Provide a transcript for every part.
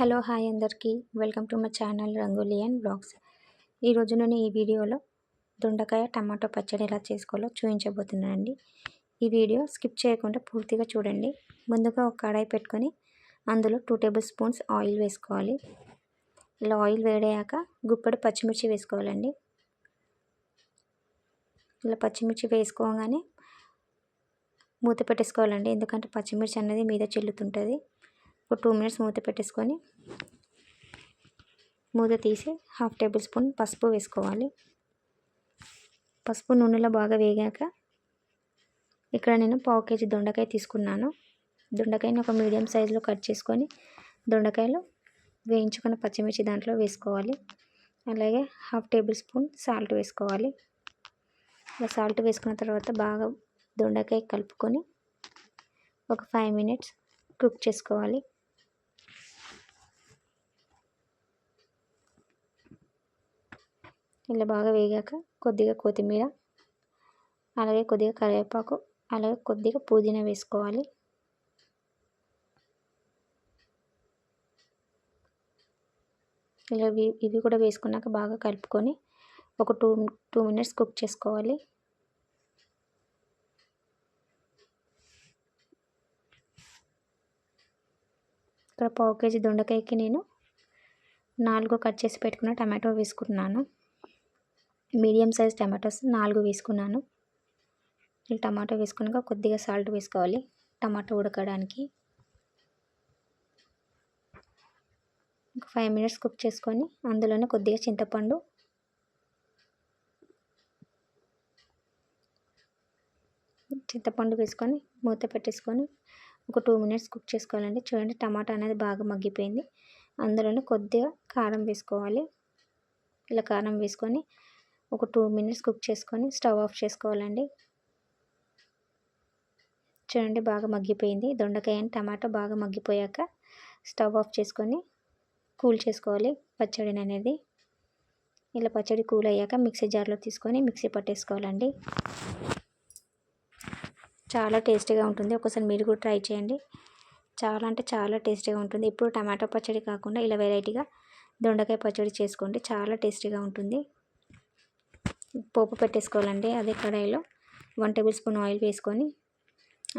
Hello hi అందరికీ. Welcome to my channel Rangoli and blogs. ఈరోజు నేను ఈ వీడియోలో దొండకాయ టమాటో పచ్చడి ఎలా చేసుకోవాలో చూపించబోతున్నానండి ఈ వీడియో స్కిప్ చేయకుండా పూర్తిగా చూడండి. ముందుగా ఒక కడాయి పెట్టుకొని అందులో టూ టేబుల్ స్పూన్స్ ఆయిల్ వేసుకోవాలి. ఇలా ఆయిల్ వేడయ్యాక గుప్పెడు పచ్చిమిర్చి వేసుకోవాలండి. ఇలా పచ్చిమిర్చి వేసుకోగానే మూత పెట్టేసుకోవాలండి. ఎందుకంటే పచ్చిమిర్చి అనేది మీద చెల్లుతుంటుంది. ఒక టూ మినిట్స్ మూత పెట్టేసుకొని మూత తీసి హాఫ్ టేబుల్ స్పూన్ పసుపు వేసుకోవాలి. పసుపు నూనెలో బాగా వేగాక ఇక్కడ నేను పావు కేజీ దొండకాయ తీసుకున్నాను. దొండకాయని ఒక మీడియం సైజులో కట్ చేసుకొని దొండకాయలు వేయించుకున్న పచ్చిమిర్చి దాంట్లో వేసుకోవాలి. అలాగే హాఫ్ టేబుల్ స్పూన్ సాల్ట్ వేసుకోవాలి. ఇలా సాల్ట్ వేసుకున్న తర్వాత బాగా దొండకాయ కలుపుకొని ఒక ఫైవ్ మినిట్స్ కుక్ చేసుకోవాలి. ఇలా బాగా వేగాక కొద్దిగా కొత్తిమీర అలాగే కొద్దిగా కరివేపాకు అలాగే కొద్దిగా పుదీనా వేసుకోవాలి. ఇలా ఇవి కూడా వేసుకున్నాక బాగా కలుపుకొని ఒక టూ టూ మినిట్స్ కుక్ చేసుకోవాలి. ఇక్కడ పావు కేజీ దొండకాయకి నేను నాలుగు కట్ చేసి పెట్టుకున్న టమాటో వేసుకుంటున్నాను. మీడియం సైజ్ టమాటోస్ నాలుగు వేసుకున్నాను. టమాటో వేసుకున్నాక కొద్దిగా సాల్ట్ వేసుకోవాలి. టమాటో ఉడకడానికి ఒక ఫైవ్ మినిట్స్ కుక్ చేసుకొని అందులోనే కొద్దిగా చింతపండు చింతపండు వేసుకొని మూత పెట్టేసుకొని ఒక టూ మినిట్స్ కుక్ చేసుకోవాలండి. చూడండి టమాటా అనేది బాగా మగ్గిపోయింది. అందులోనే కొద్దిగా కారం వేసుకోవాలి. ఇలా కారం వేసుకొని ఒక టూ మినిట్స్ కుక్ చేసుకొని స్టవ్ ఆఫ్ చేసుకోవాలండి. చూడండి బాగా మగ్గిపోయింది. దొండకాయ అండ్ టమాటో బాగా మగ్గిపోయాక స్టవ్ ఆఫ్ చేసుకొని కూల్ చేసుకోవాలి పచ్చడిని అనేది. ఇలా పచ్చడి కూల్ అయ్యాక మిక్సీ జార్లో తీసుకొని మిక్సీ పట్టేసుకోవాలండి. చాలా టేస్టీగా ఉంటుంది. ఒకసారి మీరు కూడా ట్రై చేయండి. చాలా అంటే చాలా టేస్టీగా ఉంటుంది. ఇప్పుడు టమాటో పచ్చడి కాకుండా ఇలా వెరైటీగా దొండకాయ పచ్చడి చేసుకోండి. చాలా టేస్టీగా ఉంటుంది. పోపు పెట్టేసుకోవాలండి అదే కడాయిలో వన్ టేబుల్ స్పూన్ ఆయిల్ వేసుకొని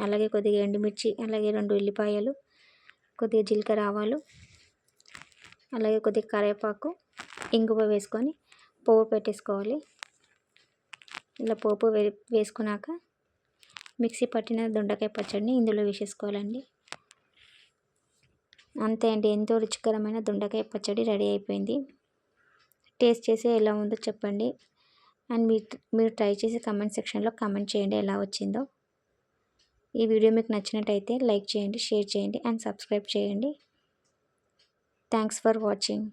అలాగే కొద్దిగా ఎండుమిర్చి అలాగే రెండు ఉల్లిపాయలు కొద్దిగా జీలకర్ర ఆవాలు అలాగే కొద్దిగా కరివేపాకు ఇంగువ వేసుకొని పోపు పెట్టేసుకోవాలి. ఇలా పోపు వే వేసుకున్నాక మిక్సీ పట్టిన దొండకాయ పచ్చడిని ఇందులో వేసేసుకోవాలండి. అంతే అండి ఎంతో రుచికరమైన దొండకాయ పచ్చడి రెడీ అయిపోయింది. టేస్ట్ చేసి ఎలా ఉందో చెప్పండి. అండ్ మీరు మీరు ట్రై చేసి కమెంట్ సెక్షన్లో కమెంట్ చేయండి ఎలా వచ్చిందో. ఈ వీడియో మీకు నచ్చినట్టయితే లైక్ చేయండి షేర్ చేయండి అండ్ సబ్స్క్రైబ్ చేయండి. Thanks for watching